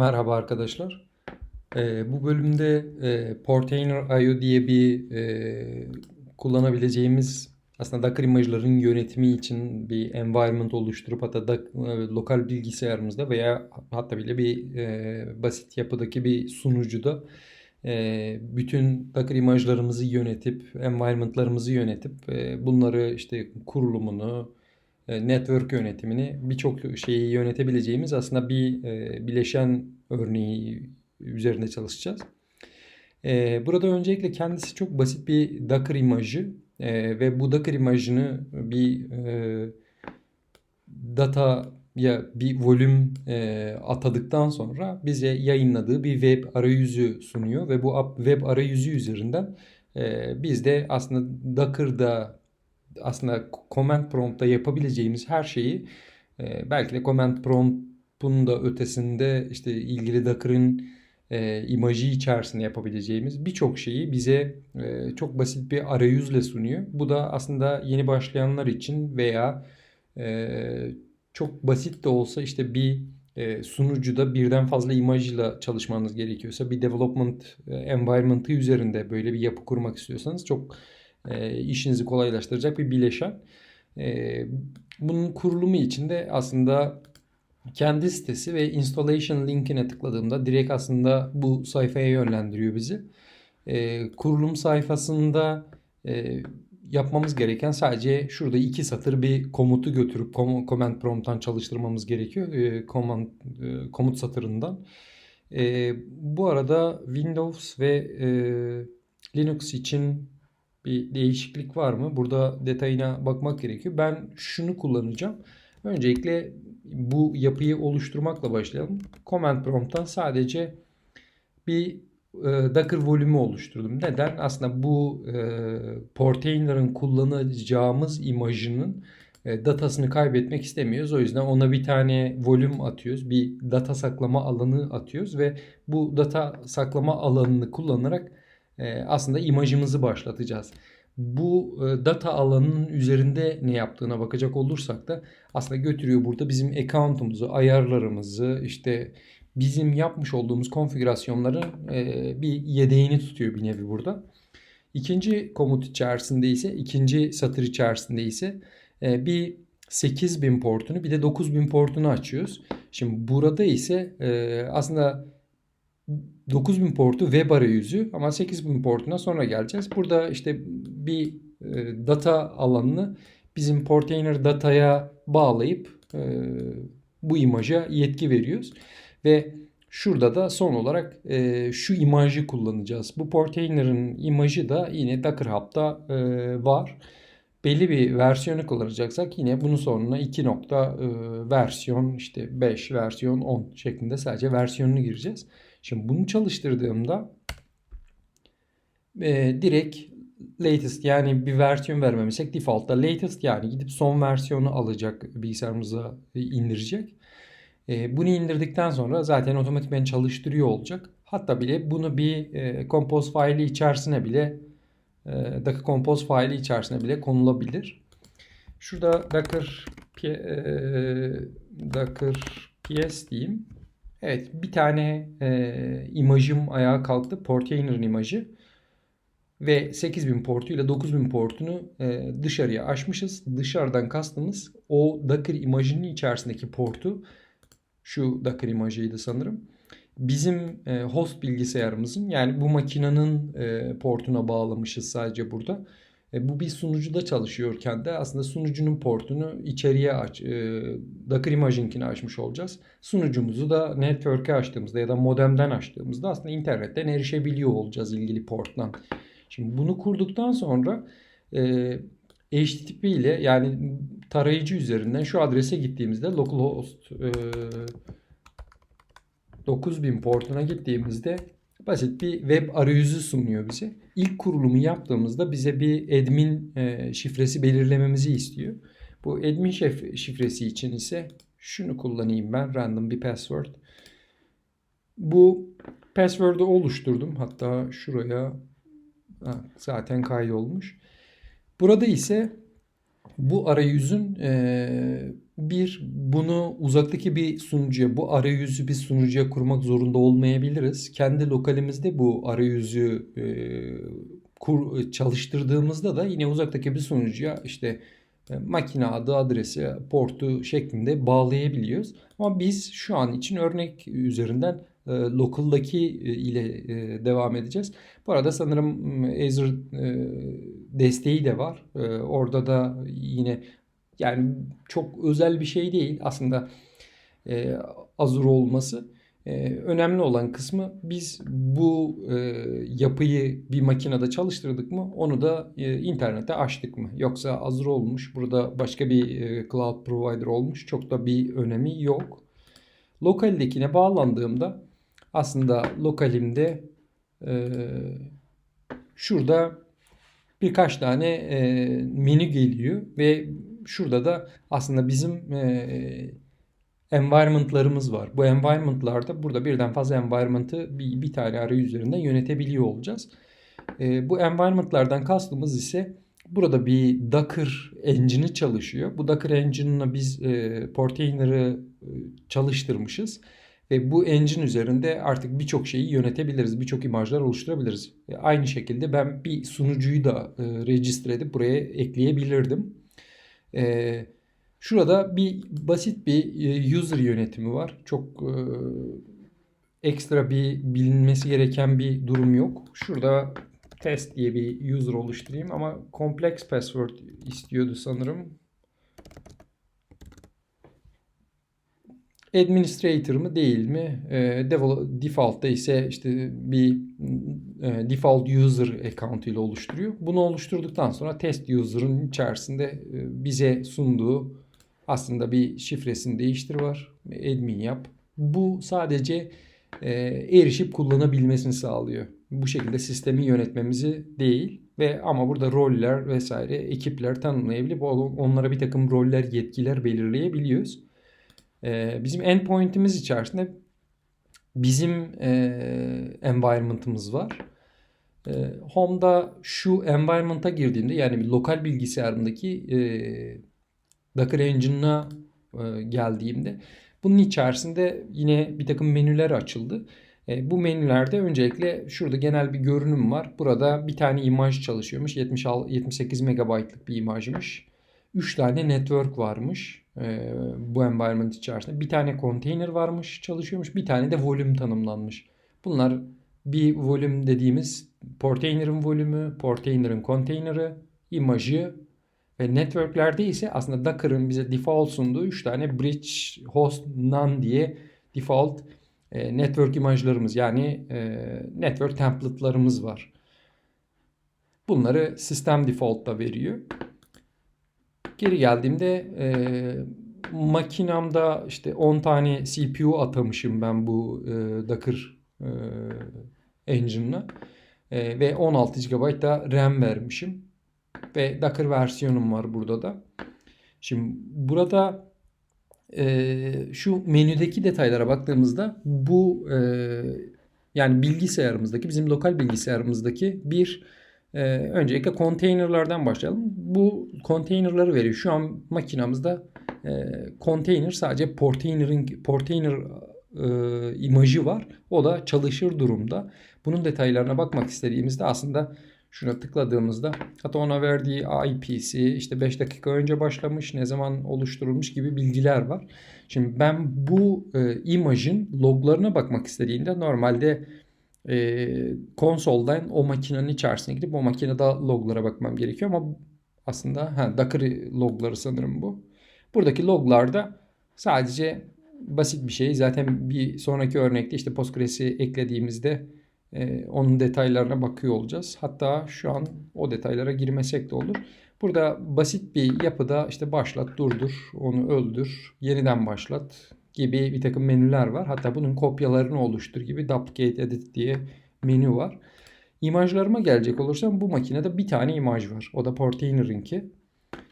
Merhaba arkadaşlar. Ee, bu bölümde e, Portainer.io diye bir e, kullanabileceğimiz aslında Docker imajların yönetimi için bir environment oluşturup hatta da, e, lokal bilgisayarımızda veya hatta bile bir e, basit yapıdaki bir sunucuda e, bütün Docker imajlarımızı yönetip, environmentlarımızı yönetip e, bunları işte kurulumunu, network yönetimini birçok şeyi yönetebileceğimiz aslında bir e, bileşen örneği üzerinde çalışacağız. E, burada öncelikle kendisi çok basit bir Docker imajı ve bu Docker imajını bir data ya bir volüm atadıktan sonra bize yayınladığı bir web arayüzü sunuyor ve bu web arayüzü üzerinden biz de aslında Docker'da aslında command prompt'ta yapabileceğimiz her şeyi e, belki de command prompt'un da ötesinde işte ilgili Docker'ın e, imajı içerisinde yapabileceğimiz birçok şeyi bize e, çok basit bir arayüzle sunuyor. Bu da aslında yeni başlayanlar için veya e, çok basit de olsa işte bir e, sunucuda birden fazla imajla çalışmanız gerekiyorsa bir development e, environment'ı üzerinde böyle bir yapı kurmak istiyorsanız çok e, işinizi kolaylaştıracak bir bileşen. E, bunun kurulumu için de aslında kendi sitesi ve installation linkine tıkladığımda direkt aslında bu sayfaya yönlendiriyor bizi. E, kurulum sayfasında e, yapmamız gereken sadece şurada iki satır bir komutu götürüp command prompt'tan çalıştırmamız gerekiyor. E, command, e, komut satırından. E, bu arada Windows ve e, Linux için bir değişiklik var mı? Burada detayına bakmak gerekiyor. Ben şunu kullanacağım. Öncelikle bu yapıyı oluşturmakla başlayalım. Command prompt'tan sadece bir e, Docker volümü oluşturdum. Neden? Aslında bu e, Portainer'ın kullanacağımız imajının e, datasını kaybetmek istemiyoruz. O yüzden ona bir tane volüm atıyoruz. Bir data saklama alanı atıyoruz ve bu data saklama alanını kullanarak aslında imajımızı başlatacağız. Bu e, data alanının üzerinde ne yaptığına bakacak olursak da aslında götürüyor burada bizim account'umuzu, ayarlarımızı, işte bizim yapmış olduğumuz konfigürasyonların e, bir yedeğini tutuyor bir nevi burada. İkinci komut içerisinde ise, ikinci satır içerisinde ise e, bir 8000 portunu bir de 9000 portunu açıyoruz. Şimdi burada ise aslında 9000 portu web arayüzü ama 8000 portuna sonra geleceğiz. Burada işte bir e, data alanını bizim Portainer dataya bağlayıp e, bu imaja yetki veriyoruz. Ve şurada da son olarak e, şu imajı kullanacağız. Bu Portainer'ın imajı da yine Docker Hub'da var. Belli bir versiyonu kullanacaksak yine bunun sonuna 2 nokta e, versiyon işte 5 versiyon 10 şeklinde sadece versiyonunu gireceğiz. Şimdi bunu çalıştırdığımda e, direkt latest yani bir versiyon vermemişsek default'ta latest yani gidip son versiyonu alacak bilgisayarımıza indirecek. E, bunu indirdikten sonra zaten otomatikman çalıştırıyor olacak. Hatta bile bunu bir e, compose faili içerisine bile e, Docker compose faili içerisine bile konulabilir. Şurada Docker e, Docker ps diyeyim. Evet bir tane e, imajım ayağa kalktı. Portainer'ın imajı. Ve 8000 portuyla 9000 portunu e, dışarıya açmışız. Dışarıdan kastımız o Docker imajının içerisindeki portu. Şu Docker imajıydı sanırım. Bizim e, host bilgisayarımızın yani bu makinenin e, portuna bağlamışız sadece burada. E, bu bir sunucuda çalışıyorken de aslında sunucunun portunu içeriye aç, e, Docker Imagine'kini açmış olacağız. Sunucumuzu da network'e açtığımızda ya da modemden açtığımızda aslında internetten erişebiliyor olacağız ilgili porttan. Şimdi bunu kurduktan sonra e, HTTP ile yani tarayıcı üzerinden şu adrese gittiğimizde localhost e, 9000 portuna gittiğimizde basit bir web arayüzü sunuyor bize. İlk kurulumu yaptığımızda bize bir admin e, şifresi belirlememizi istiyor. Bu admin şifresi için ise şunu kullanayım ben random bir password. Bu password'u oluşturdum. Hatta şuraya ha, zaten kaydolmuş. Burada ise bu arayüzün e, bir bunu uzaktaki bir sunucuya, bu arayüzü bir sunucuya kurmak zorunda olmayabiliriz. Kendi lokalimizde bu arayüzü e, kur, çalıştırdığımızda da yine uzaktaki bir sunucuya işte e, makine adı, adresi, portu şeklinde bağlayabiliyoruz. Ama biz şu an için örnek üzerinden e, local'daki e, ile e, devam edeceğiz. Bu arada sanırım Azure e, desteği de var. E, orada da yine yani çok özel bir şey değil aslında e, Azure olması. E, önemli olan kısmı biz bu e, yapıyı bir makinede çalıştırdık mı onu da e, internete açtık mı? Yoksa Azure olmuş burada başka bir e, cloud provider olmuş çok da bir önemi yok. Lokaldekine bağlandığımda aslında lokalimde e, şurada birkaç tane e, menü geliyor ve şurada da aslında bizim e, environment'larımız var. Bu environment'larda burada birden fazla environment'ı bir, bir tane arayüz üzerinde yönetebiliyor olacağız. E, bu environment'lardan kastımız ise burada bir Docker engine'i çalışıyor. Bu Docker engine'ına biz e, Portainer'ı e, çalıştırmışız. Ve bu engine üzerinde artık birçok şeyi yönetebiliriz. Birçok imajlar oluşturabiliriz. E, aynı şekilde ben bir sunucuyu da e, register edip buraya ekleyebilirdim. E, şurada bir basit bir e, user yönetimi var. Çok e, ekstra bir bilinmesi gereken bir durum yok. Şurada test diye bir user oluşturayım ama complex password istiyordu sanırım. Administrator mı değil mi? E, default'ta ise işte bir e, default user account ile oluşturuyor. Bunu oluşturduktan sonra test user'ın içerisinde e, bize sunduğu aslında bir şifresini değiştir var. Admin yap. Bu sadece e, erişip kullanabilmesini sağlıyor. Bu şekilde sistemi yönetmemizi değil ve ama burada roller vesaire ekipler tanımlayabilip onlara bir takım roller yetkiler belirleyebiliyoruz. E, bizim endpoint'imiz içerisinde bizim e, environment'ımız var. E, Home'da şu environment'a girdiğimde yani lokal bilgisayarımdaki e, Docker Engine'a e, geldiğimde bunun içerisinde yine bir takım menüler açıldı. E, bu menülerde öncelikle şurada genel bir görünüm var. Burada bir tane imaj çalışıyormuş. 76, 78 megabaytlık bir imajmış. 3 tane network varmış e, bu environment içerisinde. Bir tane container varmış çalışıyormuş. Bir tane de volüm tanımlanmış. Bunlar bir volüm dediğimiz portainer'ın volümü, portainer'ın container'ı, imajı ve networklerde ise aslında Docker'ın bize default sunduğu 3 tane bridge, host, none diye default e, network imajlarımız yani e, network template'larımız var. Bunları sistem default'ta veriyor. Geri geldiğimde e, makinamda işte 10 tane CPU atamışım ben bu e, Docker e, engine'la. E, ve 16 GB da RAM vermişim. Ve Docker versiyonum var burada da. Şimdi burada e, şu menüdeki detaylara baktığımızda bu e, yani bilgisayarımızdaki bizim lokal bilgisayarımızdaki bir ee, öncelikle konteynerlardan başlayalım. Bu konteynerları veriyor. Şu an makinamızda e, konteyner sadece portainer'ın portainer e, imajı var. O da çalışır durumda. Bunun detaylarına bakmak istediğimizde aslında şuna tıkladığımızda hatta ona verdiği IP'si işte 5 dakika önce başlamış ne zaman oluşturulmuş gibi bilgiler var. Şimdi ben bu e, imajın loglarına bakmak istediğimde normalde e, konsoldan o makinenin içerisine gidip o makinede loglara bakmam gerekiyor ama aslında ha, Docker logları sanırım bu. Buradaki loglarda sadece basit bir şey. Zaten bir sonraki örnekte işte Postgres'i eklediğimizde e, onun detaylarına bakıyor olacağız. Hatta şu an o detaylara girmesek de olur. Burada basit bir yapıda işte başlat, durdur, onu öldür, yeniden başlat, gibi bir takım menüler var. Hatta bunun kopyalarını oluştur gibi duplicate edit diye menü var. İmajlarıma gelecek olursam bu makinede bir tane imaj var. O da Portainer'ınki.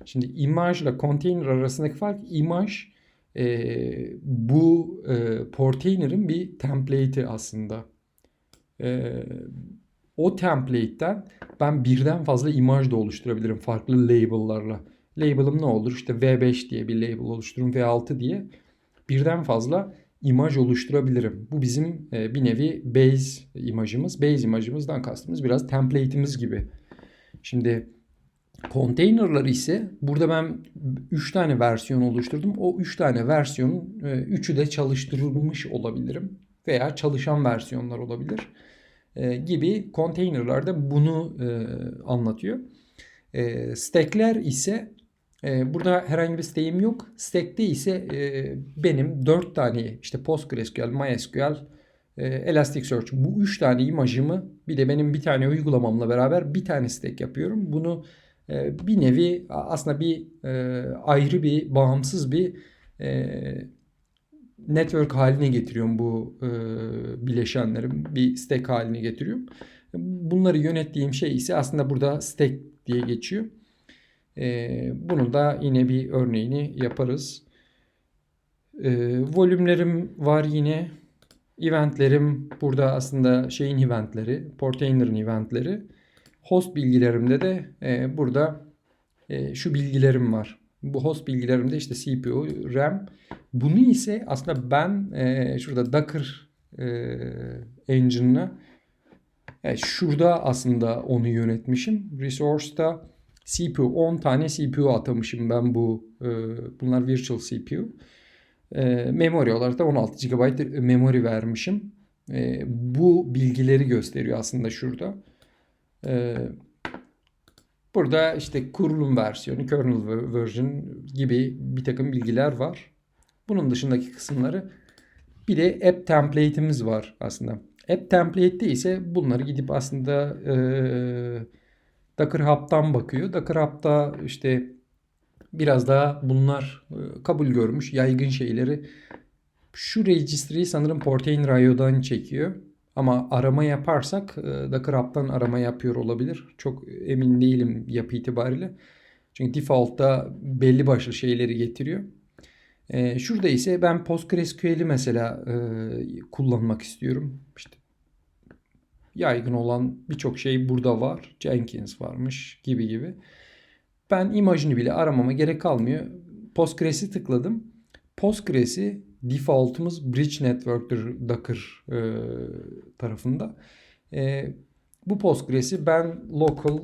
Şimdi imajla container arasındaki fark imaj e, bu e, Portainer'ın bir template'i aslında. E, o template'ten ben birden fazla imaj da oluşturabilirim farklı label'larla. Label'ım ne olur? İşte V5 diye bir label oluştururum. V6 diye birden fazla imaj oluşturabilirim. Bu bizim e, bir nevi base imajımız. Base imajımızdan kastımız biraz template'imiz gibi. Şimdi Container'lar ise burada ben 3 tane versiyon oluşturdum. O 3 tane versiyonun 3'ü de çalıştırılmış olabilirim. Veya çalışan versiyonlar olabilir. E, gibi container'larda bunu e, anlatıyor. E, stack'ler ise burada herhangi bir stack'im yok. Stack'te ise benim 4 tane işte PostgreSQL, MySQL, Elasticsearch bu 3 tane imajımı bir de benim bir tane uygulamamla beraber bir tane stack yapıyorum. Bunu ee, bir nevi aslında bir e, ayrı bir bağımsız bir e, network haline getiriyorum bu e, bileşenlerim. Bir stack haline getiriyorum. Bunları yönettiğim şey ise aslında burada stack diye geçiyor. Bunun da yine bir örneğini yaparız. Volümlerim var yine. Eventlerim burada aslında şeyin eventleri, Portainer'ın eventleri. Host bilgilerimde de e, burada e, şu bilgilerim var. Bu host bilgilerimde işte CPU, RAM. Bunu ise aslında ben e, şurada Docker e, engine'ına yani e, şurada aslında onu yönetmişim. Resource'da CPU 10 tane CPU atamışım ben bu e, bunlar virtual CPU. E, memory olarak da 16 GB memory vermişim. E, bu bilgileri gösteriyor aslında şurada. Ee, burada işte kurulum versiyonu, kernel version gibi bir takım bilgiler var. Bunun dışındaki kısımları bir de app template'imiz var aslında. App template'te ise bunları gidip aslında e, Docker Hub'dan bakıyor. Docker Hub'da işte biraz daha bunlar e, kabul görmüş yaygın şeyleri. Şu registry'yi sanırım Portainer.io'dan çekiyor. Ama arama yaparsak e, Docker Hub'dan arama yapıyor olabilir. Çok emin değilim yapı itibariyle. Çünkü default'ta belli başlı şeyleri getiriyor. E, şurada ise ben PostgreSQL'i mesela kullanmak istiyorum. İşte yaygın olan birçok şey burada var. Jenkins varmış gibi gibi. Ben imajını bile aramama gerek kalmıyor. Postgres'i tıkladım. Postgres'i default'umuz Bridge Network'tür Docker e, tarafında. E, bu Postgres'i ben local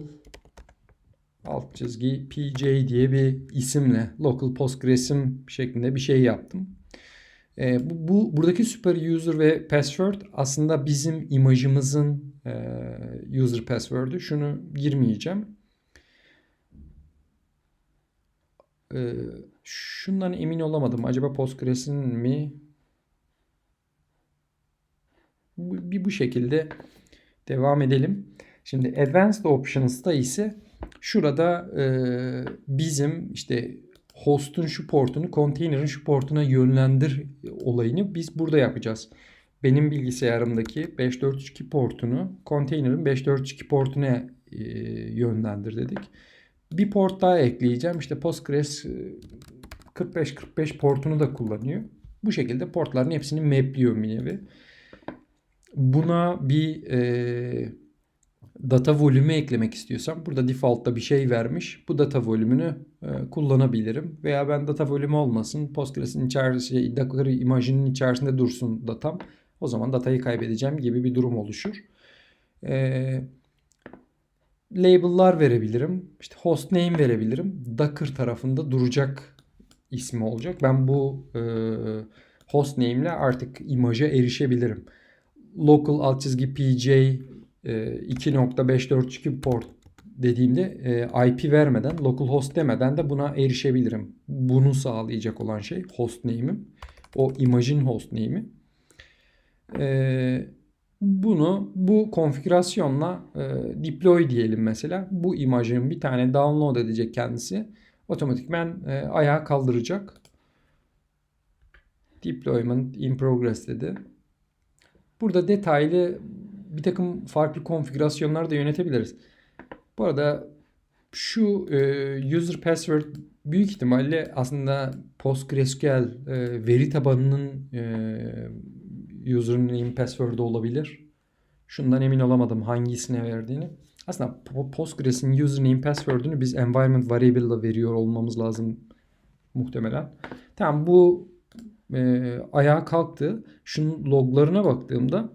alt çizgi PJ diye bir isimle local Postgres'im şeklinde bir şey yaptım. E, bu, bu buradaki super user ve password aslında bizim imajımızın e, user password'ü. Şunu girmeyeceğim. E, Şundan emin olamadım. Acaba Postgres'in mi? Bir bu şekilde devam edelim. Şimdi Advanced Options'ta ise şurada e, bizim işte host'un şu portunu container'ın şu portuna yönlendir olayını biz burada yapacağız. Benim bilgisayarımdaki 542 portunu container'ın 542 portuna e, yönlendir dedik. Bir port daha ekleyeceğim. İşte Postgres 45-45 portunu da kullanıyor. Bu şekilde portların hepsini mapliyor bir nevi. Buna bir e, data volümü eklemek istiyorsam burada default'ta bir şey vermiş. Bu data volümünü e, kullanabilirim. Veya ben data volümü olmasın. Postgres'in içerisinde, şey, Docker imajının içerisinde dursun datam. O zaman datayı kaybedeceğim gibi bir durum oluşur. E, label'lar verebilirim. İşte host name verebilirim. Docker tarafında duracak ismi olacak. Ben bu e, host name ile artık imaja erişebilirim. Local alt çizgi pj 2.542 port dediğimde e, IP vermeden, local host demeden de buna erişebilirim. Bunu sağlayacak olan şey host name'im. O imajın host name'i. E, bunu bu konfigürasyonla e, deploy diyelim mesela. Bu imajın bir tane download edecek kendisi otomatikmen e, ayağa kaldıracak. Deployment in progress dedi. Burada detaylı bir takım farklı konfigürasyonlar da yönetebiliriz. Bu arada şu e, user password büyük ihtimalle aslında PostgreSQL e, veri tabanının e, username password'u olabilir. Şundan emin olamadım hangisine verdiğini. Aslında Po- Postgres'in username password'ünü biz environment variable'la veriyor olmamız lazım muhtemelen. Tamam bu e, ayağa kalktı. Şunun loglarına baktığımda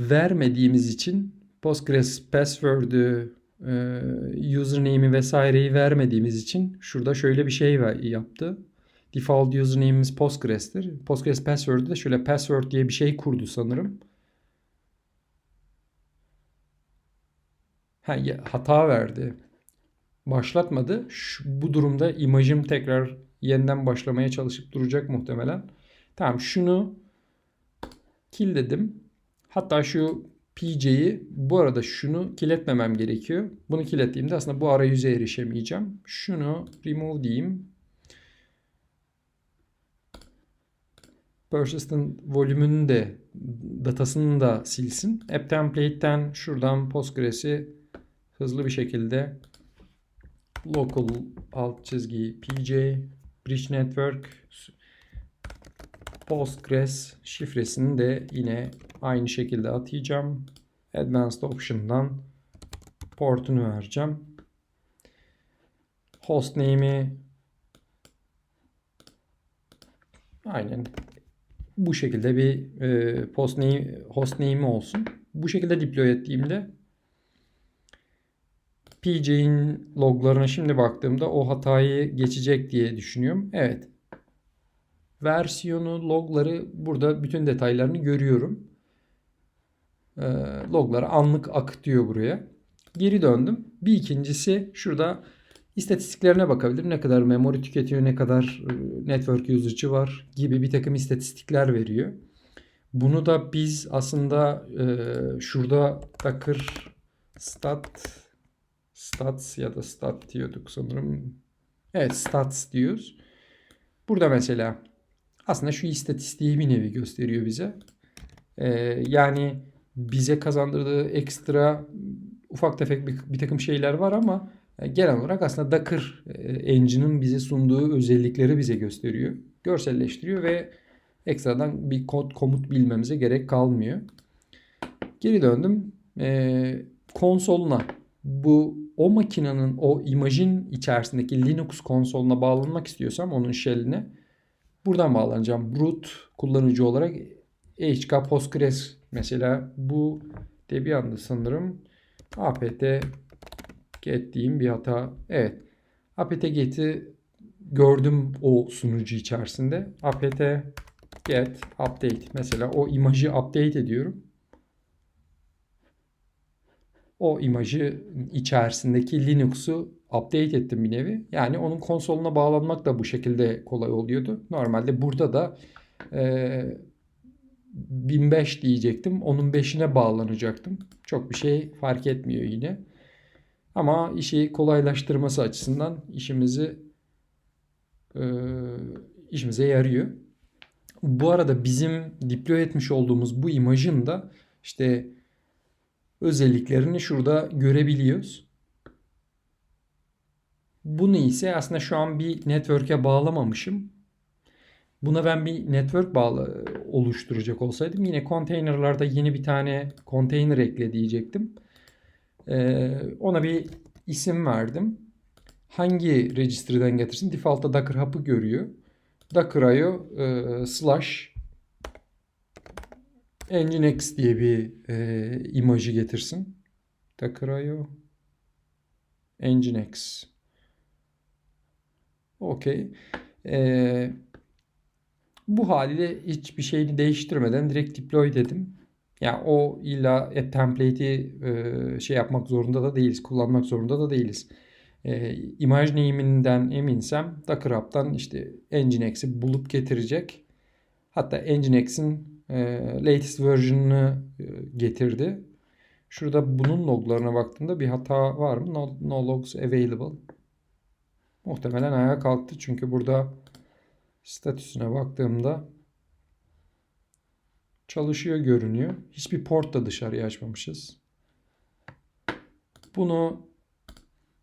vermediğimiz için Postgres password'ü, e, username'i vesaireyi vermediğimiz için şurada şöyle bir şey yaptı. Default username'imiz Postgres'tir. Postgres password'ü de şöyle password diye bir şey kurdu sanırım. Ha, hata verdi. Başlatmadı. Şu, bu durumda imajım tekrar yeniden başlamaya çalışıp duracak muhtemelen. Tamam şunu killdedim. Hatta şu PJ'yi bu arada şunu kilitlemem gerekiyor. Bunu kilitlediğimde aslında bu arayüze erişemeyeceğim. Şunu remove diyeyim. Persistent volümünün de datasını da silsin. App template'ten şuradan Postgres'i hızlı bir şekilde local alt çizgi pj bridge network Postgres şifresini de yine aynı şekilde atayacağım. Advanced Option'dan portunu vereceğim. Hostname'i aynen bu şekilde bir e, postname, hostname'i olsun. Bu şekilde deploy ettiğimde PJ'in loglarına şimdi baktığımda o hatayı geçecek diye düşünüyorum. Evet. Versiyonu, logları burada bütün detaylarını görüyorum. Ee, logları anlık akıtıyor buraya. Geri döndüm. Bir ikincisi şurada istatistiklerine bakabilirim. Ne kadar memory tüketiyor, ne kadar e, network usage'ı var gibi bir takım istatistikler veriyor. Bunu da biz aslında e, şurada Docker stat stats ya da stat diyorduk sanırım. Evet stats diyoruz. Burada mesela aslında şu istatistiği bir nevi gösteriyor bize. Ee, yani bize kazandırdığı ekstra ufak tefek bir, bir takım şeyler var ama e, genel olarak aslında Docker e, Engine'ın bize sunduğu özellikleri bize gösteriyor. Görselleştiriyor ve ekstradan bir kod komut bilmemize gerek kalmıyor. Geri döndüm. Ee, konsoluna bu o makinenin o imajın içerisindeki Linux konsoluna bağlanmak istiyorsam onun shell'ine buradan bağlanacağım. Root kullanıcı olarak HK Postgres mesela bu Debian'da sanırım apt get diyeyim bir hata. Evet. apt get'i gördüm o sunucu içerisinde. apt get update mesela o imajı update ediyorum o imajı içerisindeki Linux'u update ettim bir nevi. Yani onun konsoluna bağlanmak da bu şekilde kolay oluyordu. Normalde burada da e, 1005 diyecektim. Onun 5'ine bağlanacaktım. Çok bir şey fark etmiyor yine. Ama işi kolaylaştırması açısından işimizi e, işimize yarıyor. Bu arada bizim deploy etmiş olduğumuz bu imajın da işte özelliklerini şurada görebiliyoruz. Bunu ise aslında şu an bir network'e bağlamamışım. Buna ben bir network bağlı oluşturacak olsaydım yine container'larda yeni bir tane container ekle diyecektim. Ee, ona bir isim verdim. Hangi register'den getirsin? Default'ta Docker Hub'ı görüyor. Docker.io e, slash Nginx diye bir e, imajı getirsin. Docker.io Nginx Okey. E, bu haliyle hiçbir şeyini değiştirmeden direkt deploy dedim. Yani o illa app template'i e, şey yapmak zorunda da değiliz. Kullanmak zorunda da değiliz. E, imaj name'inden eminsem Docker Hub'dan işte Nginx'i bulup getirecek. Hatta Nginx'in e, latest version'ını e, getirdi. Şurada bunun loglarına baktığımda bir hata var mı? No, no logs available. Muhtemelen ayağa kalktı çünkü burada statüsüne baktığımda çalışıyor görünüyor. Hiçbir port da dışarıya açmamışız. Bunu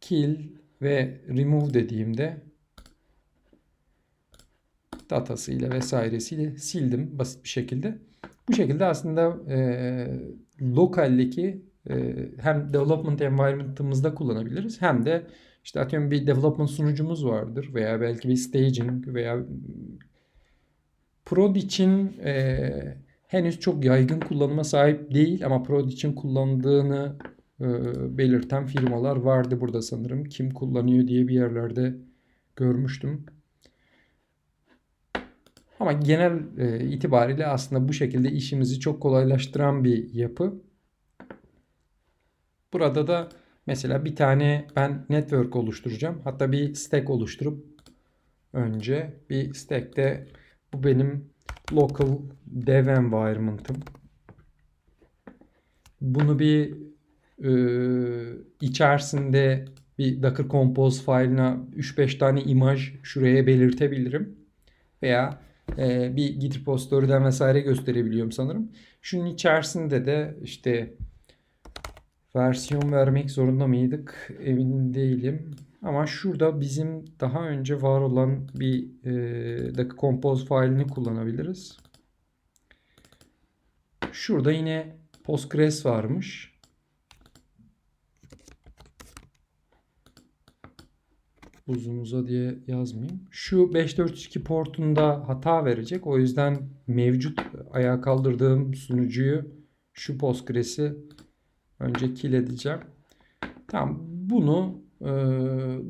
kill ve remove dediğimde datasıyla vesairesiyle sildim basit bir şekilde. Bu şekilde aslında e, lokaldeki e, hem development environment'ımızda kullanabiliriz hem de işte atıyorum bir development sunucumuz vardır veya belki bir staging veya prod için e, henüz çok yaygın kullanıma sahip değil ama prod için kullandığını e, belirten firmalar vardı burada sanırım. Kim kullanıyor diye bir yerlerde görmüştüm. Ama genel e, itibariyle aslında bu şekilde işimizi çok kolaylaştıran bir yapı. Burada da mesela bir tane ben network oluşturacağım. Hatta bir stack oluşturup önce bir stack'te bu benim local dev environment'ım. Bunu bir e, içerisinde bir Docker Compose file'ına 3-5 tane imaj şuraya belirtebilirim. Veya e, bir Git repository'den vesaire gösterebiliyorum sanırım. Şunun içerisinde de işte versiyon vermek zorunda mıydık emin değilim. Ama şurada bizim daha önce var olan bir e, Compose file'ini kullanabiliriz. Şurada yine Postgres varmış. uzun uza diye yazmayayım. Şu 542 portunda hata verecek. O yüzden mevcut ayağa kaldırdığım sunucuyu şu Postgres'i önce kill edeceğim. Tamam bunu e,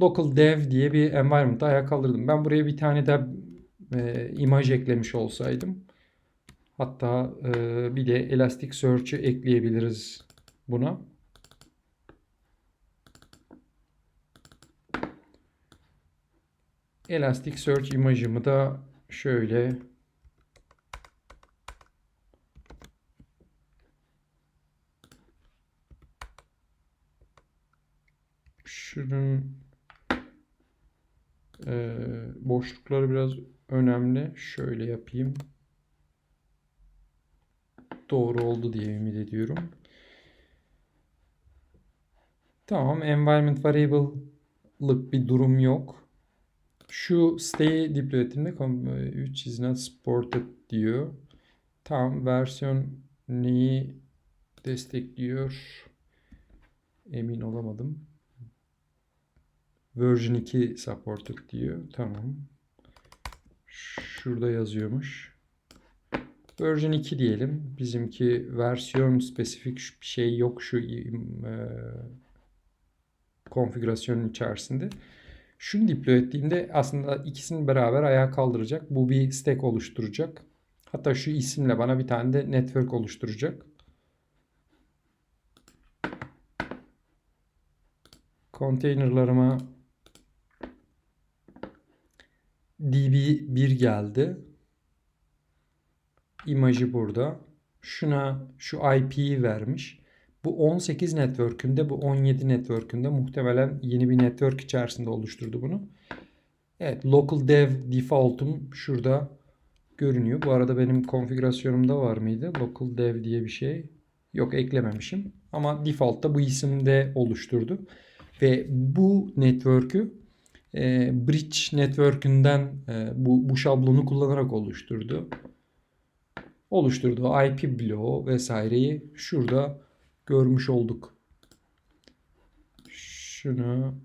local dev diye bir environment'a ayağa kaldırdım. Ben buraya bir tane de e, imaj eklemiş olsaydım. Hatta e, bir de Elasticsearch'ı ekleyebiliriz buna. Elasticsearch imajımı da şöyle şunun e, boşlukları biraz önemli. Şöyle yapayım. Doğru oldu diye ümit ediyorum. Tamam. Environment variable'lık bir durum yok. Şu stay deploy ettiğimde 3 is not supported diyor. Tam versiyon neyi destekliyor? Emin olamadım. Version 2 supported diyor. Tamam. Şurada yazıyormuş. Version 2 diyelim. Bizimki versiyon spesifik bir şey yok şu e, konfigürasyonun içerisinde. Şunu deploy ettiğimde aslında ikisini beraber ayağa kaldıracak. Bu bir stack oluşturacak. Hatta şu isimle bana bir tane de network oluşturacak. Containerlarıma db1 geldi. İmajı burada. Şuna şu IP'yi vermiş. Bu 18 network'ünde bu 17 network'ünde muhtemelen yeni bir network içerisinde oluşturdu bunu. Evet local dev default'um şurada görünüyor. Bu arada benim konfigürasyonumda var mıydı? Local dev diye bir şey. Yok eklememişim. Ama default'ta bu isimde oluşturdu. Ve bu network'ü e, Bridge network'ünden e, bu, bu şablonu kullanarak oluşturdu. Oluşturduğu IP bloğu vesaireyi şurada görmüş olduk. Şunu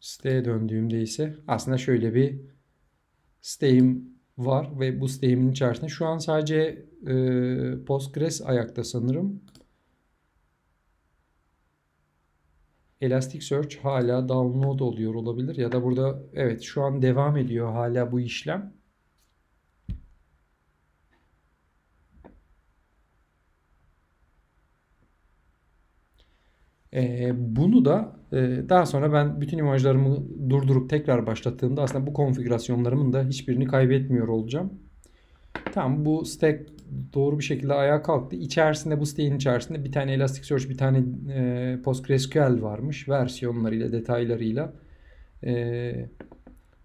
siteye döndüğümde ise aslında şöyle bir siteyim var ve bu siteyimin içerisinde şu an sadece e, Postgres ayakta sanırım. Elasticsearch hala download oluyor olabilir ya da burada evet şu an devam ediyor hala bu işlem. E, bunu da e, daha sonra ben bütün imajlarımı durdurup tekrar başlattığımda aslında bu konfigürasyonlarımın da hiçbirini kaybetmiyor olacağım. Tamam bu stack doğru bir şekilde ayağa kalktı. İçerisinde bu stack'in içerisinde bir tane Elasticsearch, bir tane e, PostgreSQL varmış. Versiyonlarıyla, detaylarıyla. E,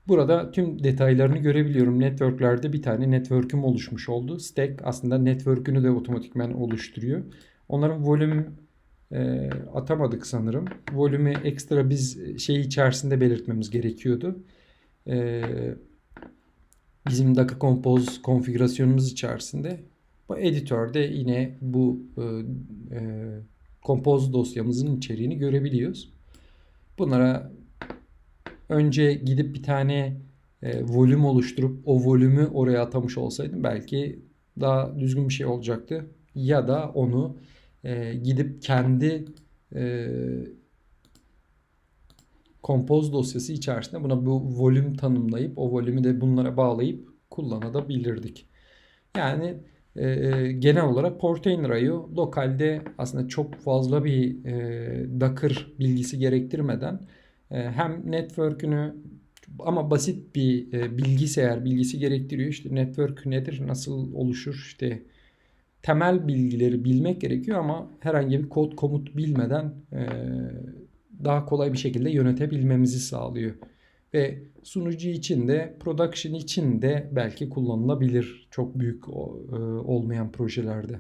burada tüm detaylarını görebiliyorum. Network'lerde bir tane network'üm oluşmuş oldu. Stack aslında network'ünü de otomatikman oluşturuyor. Onların volüm e, atamadık sanırım. Volümü ekstra biz şey içerisinde belirtmemiz gerekiyordu. E, bizim Docker Compose konfigürasyonumuz içerisinde. Bu editörde yine bu e, e, Compose dosyamızın içeriğini görebiliyoruz. Bunlara önce gidip bir tane e, volüm oluşturup o volümü oraya atamış olsaydım belki daha düzgün bir şey olacaktı. Ya da onu e, gidip kendi e, Compose dosyası içerisinde buna bu volüm tanımlayıp o volümü de bunlara bağlayıp kullanabilirdik. Yani e, genel olarak Portainer.io lokalde aslında çok fazla bir e, Docker bilgisi gerektirmeden e, hem network'ünü ama basit bir e, bilgisayar bilgisi gerektiriyor. İşte network nedir, nasıl oluşur, işte temel bilgileri bilmek gerekiyor ama herhangi bir kod komut bilmeden e, daha kolay bir şekilde yönetebilmemizi sağlıyor. Ve sunucu için de production için de belki kullanılabilir çok büyük e, olmayan projelerde.